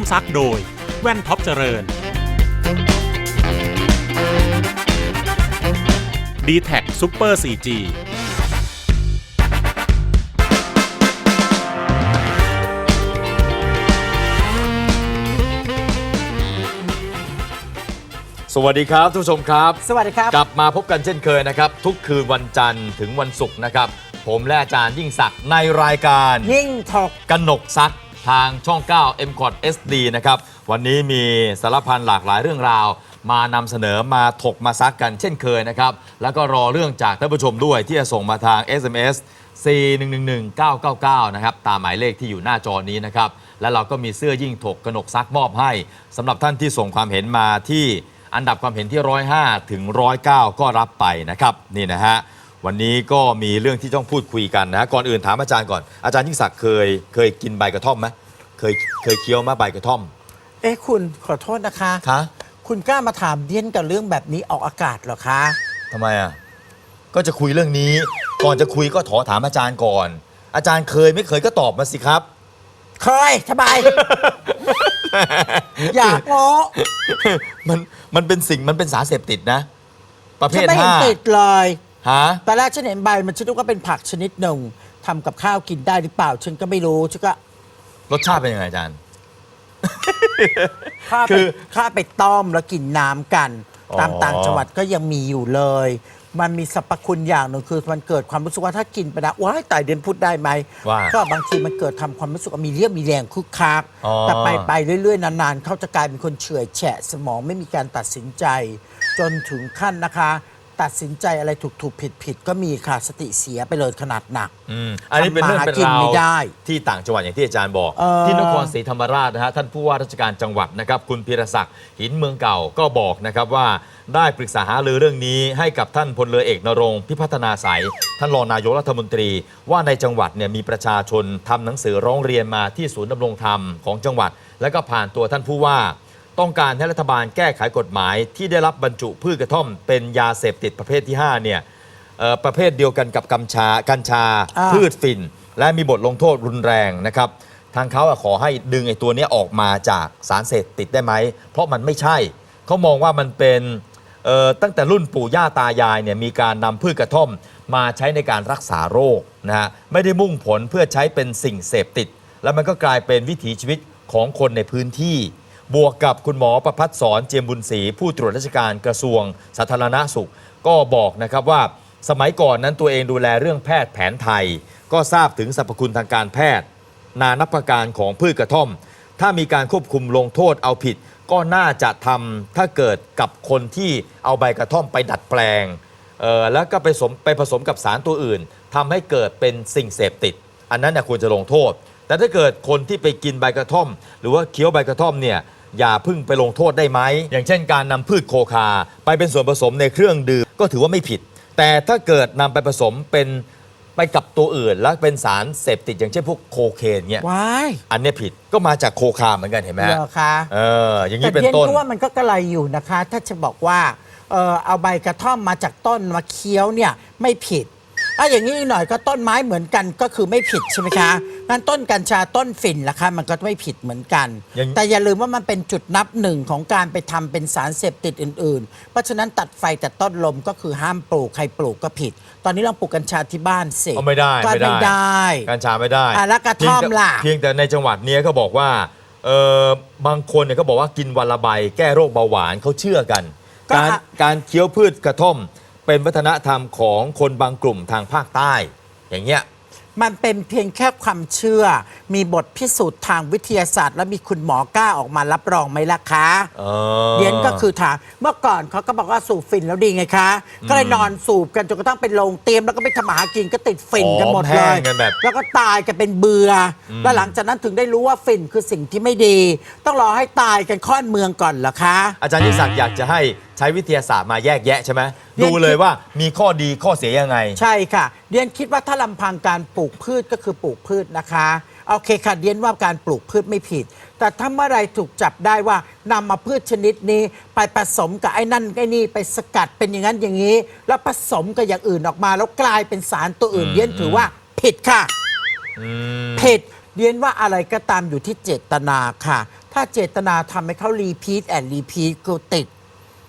วมถกร่วมซักโดย แว่นท็อปเจริญ d t แท็กซูเปอร์ 4G สวัสดีครับทุกผู้ชมครับ สวัสดีครับ กลับมาพบกันเช่นเคยนะครับ ทุกคืนวันจันทร์ถึงวันศุกร์นะครับ ผมและอาจารย์ยิ่งศักดิ์ในรายการ ยิ่งถกกนกซัก ทางช่อง 9 m c o t SD นะครับ วันนี้มีสารพันหลากหลายเรื่องราว มานำเสนอมาถกมาซักกันเช่นเคยนะครับ แล้วก็รอเรื่องจากท่านผู้ชมด้วยที่จะส่งมาทาง SMS 4111999 นะครับ ตามหมายเลขที่อยู่หน้าจอนี้นะครับ และเราก็มีเสื้อยิ่งถกกนกซักมอบให้สำหรับท่านที่ส่งความเห็นมาที่อันดับความเห็นที่ 105 ถึง 109 ก็รับไปนะครับ นี่นะฮะ วันนี้ก็มีเรื่องที่ต้องพูดคุยกันนะก่อนอื่นถามอาจารย์ก่อนอาจารย์ยิ่งศักดิ์เคยเคยกินใบกระท่อมไหมเคยเคยเคี้ยวมาใบกระท่อมเอ๊ะคุณขอโทษนะคะ คะคุณกล้ามาถามเดียนกับเรื่องแบบนี้ออกอากาศเหรอคะทำไมอะก็จะคุยเรื่องนี้ ก่อนจะคุยก็ขอถามอาจารย์ก่อน อาจารย์เคยไม่เคยก็ตอบมาสิครับ เคยสบายอยากโง่มันมันเป็นสิ่งมันเป็นสารเสพติดนะ ประเภฉันทไม่เห็นห้าติดเลย ฮะ ตอนแรกฉันเห็นใบมันฉันนึกว่าเป็นผักชนิดหนึ่งทำกับข้าวกินได้หรือเปล่า ฉันก็ไม่รู้ฉันก็รสชาติเป็นยังไงอาจารย์ ข้าคืไปอข้าไปต้มแล้วกินน้ำกัน อ๋อ ตามต่างจังหวัดก็ยังมีอยู่เลย มันมีสรรพคุณอย่างหนึ่งคือมันเกิดความรู้สึกว่าถ้ากินไปนะว้ายตายเดียนพูดได้ไหมว่าก็บางทีมันเกิดทำความรู้สึกว่ามีเรี่ยวมีแรงคึกคักอ๋อ แต่ไปไปเรื่อยๆนานๆเขาจะกลายเป็นคนเฉื่อยแฉะสมองไม่มีการตัดสินใจ จนถึงขั้นนะคะ ตัดสินใจอะไรถูกๆผิดๆก็มีค่ะสติเสียไปเลยขนาดหนัก อืมอันนี้เป็นเรื่องเป็นทำมาหากินราวไม่ได้ที่ต่างจังหวัดอย่างที่อาจารย์บอก เออที่นครศรีธรรมราชนะฮะท่านผู้ว่าราชการจังหวัดนะครับคุณพีรศักดิ์หินเมืองเก่าก็บอกนะครับว่าได้ปรึกษาหารือเรื่องนี้ให้กับท่านพลเรือเอกนรงค์พิพัฒนาสายท่านรองนายกรัฐมนตรี ว่าในจังหวัดเนี่ยมีประชาชนทำหนังสือร้องเรียนมาที่ศูนย์ดำรงธรรมของจังหวัด แล้วก็ผ่านตัวท่านผู้ว่า ต้องการให้รัฐบาลแก้ไขกฎหมาย ที่ได้รับบรรจุพืชกระท่อม เป็นยาเสพติดประเภทที่ห้าเนี่ยเอ่อประเภทเดียวกันกับกัญชากัญชา อ่า พืชฝิ่น และมีบทลงโทษรุนแรงนะครับ ทางเขาอะขอให้ดึงไอ้ตัวเนี้ยออกมาจากสารเสพติดได้ไหม เพราะมันไม่ใช่ เขามองว่ามันเป็นเอ่อตั้งแต่รุ่นปู่ย่าตายายเนี่ยมีการนำพืชกระท่อมมาใช้ในการรักษาโรคนะฮะไม่ได้มุ่งผลเพื่อใช้เป็นสิ่งเสพติด แล้วมันก็กลายเป็นวิถีชีวิตของคนในพื้นที่ บวกกับคุณหมอประพัฒสอนเจียมบุญศรีผู้ตรวจราชการกระทรวงสาธารณสุข ก็บอกนะครับว่า สมัยก่อนนั้นตัวเองดูแลเรื่องแพทย์แผนไทย ก็ทราบถึงสรรพคุณทางการแพทย์ นานับประการของพืชกระท่อม ถ้ามีการควบคุมลงโทษเอาผิด ก็น่าจะทำถ้าเกิดกับคนที่เอาใบกระท่อมไปดัดแปลงเอ่อแล้วก็ไปสมไปผสมกับสารตัวอื่นทำให้เกิดเป็นสิ่งเสพติด อันนั้นน่ะควรจะลงโทษ แต่ถ้าเกิดคนที่ไปกินใบกระท่อม หรือว่าเคี้ยวใบกระท่อมเนี่ย อย่าเพึ่งไปลงโทษได้ไหม อย่างเช่นการนำพืชโคคา ไปเป็นส่วนผสมในเครื่องดื่มก็ถือว่าไม่ผิด แต่ถ้าเกิดนำไปผสมเป็นไปกับตัวอื่นแล้วเป็นสารเสพติดอย่างเช่นพวกโคเคนเนี่ยว้ายอันเนี้ยผิดก็มาจากโคคาเหมือนกันเห็นไหมเหรฮะอคะเอออย่างแต่นี้เป็นเดียนต้น ก็ว่ามันก็กระไรอยู่นะคะ ถ้าจะบอกว่าเออเอาใบกระท่อมมาจากต้นมาเคี้ยวเนี่ยไม่ผิด อะอย่างนี้อีกหน่อยก็ต้นไม้เหมือนกันก็คือไม่ผิดใช่ไหมคะงั้นต้นกัญชาต้นฝิ่นล่ะคะมันก็ไม่ผิดเหมือนกัน อย่างแต่อย่าลืมว่ามันเป็นจุดนับหนึ่งของการไปทำเป็นสารเสพติดอื่น ๆ เพราะฉะนั้นตัดไฟแต่ต้นลมก็คือห้ามปลูกใครปลูกก็ผิด ตอนนี้ลองปลูกกัญชาที่บ้านสิเอาไม่ได้ก็ไม่ได้ไม่ได้กัญชาไม่ได้อะแล้วกระท่อมเพียงแต่ล่ะเพียงแต่ในจังหวัดเนี้ยก็บอกว่าเออบางคนเนี่ยเขาบอกว่ากินวันละใบแก้โรคเบาหวานเขาเชื่อกัน ก็ การอะการเคี้ยวพืชกระท่อม เป็นวัฒนธรรมของคนบางกลุ่มทางภาคใต้ อย่างเงี้ย มันเป็นเพียงแค่ความเชื่อ มีบทพิสูจน์ทางวิทยาศาสตร์ และมีคุณหมอกล้าออกมารับรองไหมล่ะคะเออ เดียนก็คือถามเมื่อก่อนเขาก็บอกว่าสูบฝิ่นแล้วดีไงคะ ก็เลยนอนสูบกันจนกระทั่งเป็นโรงเตรียมแล้วก็ไปทำมาหากินก็ติดฝิ่นกันหมดหอมแห้เลยงกันแบบ แล้วก็ตายกันเป็นเบืออแล้วหลังจากนั้นถึงได้รู้ว่าฝิ่นคือสิ่งที่ไม่ดี ต้องรอให้ตายกันค่อนเมืองก่อนเหรอคะ อาจารย์ยิ่งศักดิ์อยากจะให้ใช้วิทยาศาสตร์มาแยกแยะใช่ไหมเรียนดูเลยว่ามีข้อดีข้อเสียยังไง ใช่ค่ะ เดียนคิดว่าถ้าลำพังการปลูกพืชก็คือปลูกพืชนะคะโอเคค่ะเดียนว่าการปลูกพืชไม่ผิด แต่ถ้าเมื่อไหรถูกจับได้ว่านำมาพืชชนิดนี้ไปผสมกับไอ้นั่นไอ้นี่ไปสกัดเป็นอย่างนั้นอย่างนี้ แล้วผสมกับอย่างอื่นออกมา แล้วกลายเป็นสารตัวอื่นอืมเดียนถือว่าผิดค่ะอืมผิดเรียนว่าอะไรก็ตามอยู่ที่เจตนาค่ะ ถ้าเจตนาทำให้เขารีพีทแอนรีพีทก็ติด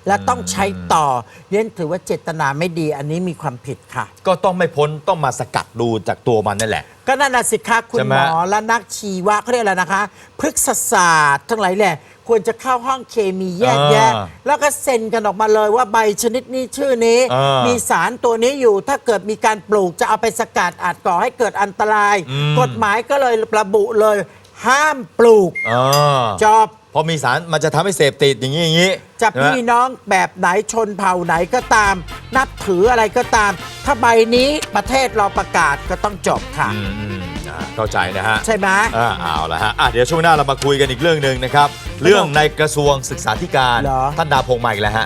และต้องใช้ต่อเรียนถือว่าเจตนาไม่ดีอันนี้มีความผิดค่ะ ก็ต้องไม่พ้นต้องมาสกัดดูจากตัวมันนั่นแหละ ก็นั่นน่ะสิคะคุณใช่ไหหมมอและนักชีวะเขาเรียกอะไรนะคะพฤกษศาสตร์ทั้งหลายแหละ ควรจะเข้าห้องเคมีแยกแยะแล้วก็เซ็นกันออกมาเลยว่าใบชนิดนี้ชื่อนี้ อ่ามีมีสารตัวนี้อยู่ถ้าเกิดมีการปลูกจะเอาไปสกัดอาจก่อให้เกิดอันตราย อืม กฎหมายก็เลยระบุเลย ห้ามปลูก อ่า จอบ พอมีสารมันจะทำให้เสพติดอย่างนี้อย่างนี้จะใช่ไหม พี่น้องแบบไหนชนเผ่าไหนก็ตาม นับถืออะไรก็ตาม ถ้าใบนี้ประเทศเราประกาศก็ต้องจบค่ะ อืมอืมอ่าเข้าใจนะฮะใช่ไหม อ่าเอาละฮะอะเดี๋ยวช่วงหน้าเรามาคุยกันอีกเรื่องหนึ่งนะครับ เรื่องในกระทรวงศึกษาธิการเหรอ ท่านดาพงศ์มาอีกแล้วฮะ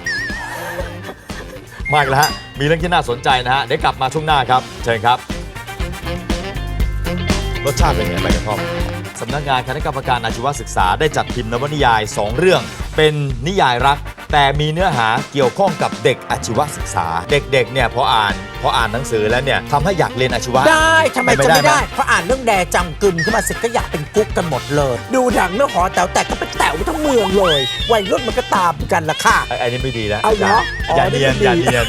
มาอีกแล้วฮะมีเรื่องที่น่าสนใจนะฮะเดี๋ยวกลับมาช่วงหน้าครับเชิญครับรสชาติเป็นไงใบกระท่อม สำนักงานคณะกรรมการอาชีวศึกษาได้จัดพิมพ์นวนิยาย 2 เรื่อง เป็นนิยายรัก แต่มีเนื้อหาเกี่ยวข้องกับเด็กอาชีวศึกษา เด็กๆเนี่ยพออ่านพออ่านหนังสือแล้วเนี่ยทำให้อยากเรียนอาชีวะ ได้ทำไมเป็นไปจะได้ไม่ไหมได้ เพราะอ่านเรื่องแดจังกึนขึ้นมาเสร็จก็อยากเป็นกุ๊กกันหมดเลย ดูหนังเรื่องหอแต๋วแตกก็เป็นแต๋วทั้งเมืองเลย วัยรุ่นมันก็ตามกันละค่ะไอ้ไอ้นี่ไม่ดีแล้วเอาเหรออ๋ออย่าเนียนนี่อย่าไม่ดีเนียน